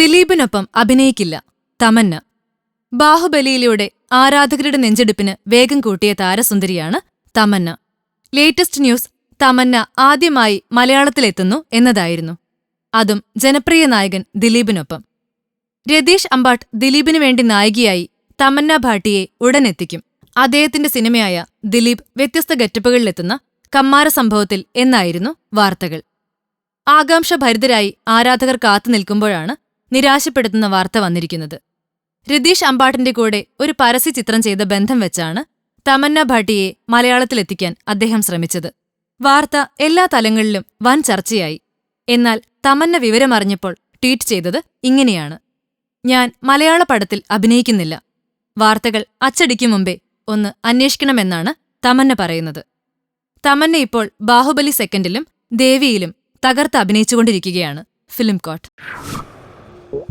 ദിലീപിനൊപ്പം അഭിനയിക്കില്ല. തമന്ന. ബാഹുബലിയിലൂടെ ആരാധകരുടെ നെഞ്ചെടുപ്പിന് വേഗം കൂട്ടിയ താരസുന്ദരിയാണ് തമന്ന. ലേറ്റസ്റ്റ് ന്യൂസ് തമന്ന ആദ്യമായി മലയാളത്തിലെത്തുന്നു എന്നതായിരുന്നു. അതും ജനപ്രിയ നായകൻ ദിലീപിനൊപ്പം. രതീഷ് അമ്പാട്ട് ദിലീപിനു വേണ്ടി നായികയായി തമന്ന ഭാട്ടിയെ ഉടനെത്തിക്കും. അദ്ദേഹത്തിന്റെ സിനിമയായ ദിലീപ് വ്യത്യസ്ത ഗെറ്റപ്പുകളിലെത്തുന്ന കമ്മാര സംഭവത്തിൽ എന്നായിരുന്നു വാർത്തകൾ. ആകാംക്ഷഭരിതരായി ആരാധകർ കാത്തുനിൽക്കുമ്പോഴാണ് നിരാശപ്പെടുത്തുന്ന വാർത്ത വന്നിരിക്കുന്നത്. രതീഷ് അമ്പാട്ടിന്റെ കൂടെ ഒരു പരസ്യ ചിത്രം ചെയ്ത ബന്ധം വെച്ചാണ് തമന്ന ഭാട്ടിയെ മലയാളത്തിലെത്തിക്കാൻ അദ്ദേഹം ശ്രമിച്ചത്. വാർത്ത എല്ലാ തലങ്ങളിലും വൻ ചർച്ചയായി. എന്നാൽ തമന്ന വിവരമറിഞ്ഞപ്പോൾ ട്വീറ്റ് ചെയ്തത് ഇങ്ങനെയാണ്. ഞാൻ മലയാള പടത്തിൽ അഭിനയിക്കുന്നില്ല. വാർത്തകൾ അച്ചടിക്കും മുമ്പേ ഒന്ന് അന്വേഷിക്കണമെന്നാണ് തമന്ന പറയുന്നത്. തമന്ന ഇപ്പോൾ ബാഹുബലി സെക്കൻഡിലും ദേവിയിലും തകർത്ത് അഭിനയിച്ചുകൊണ്ടിരിക്കുകയാണ് ഫിലിം കോട്ട്. Cool.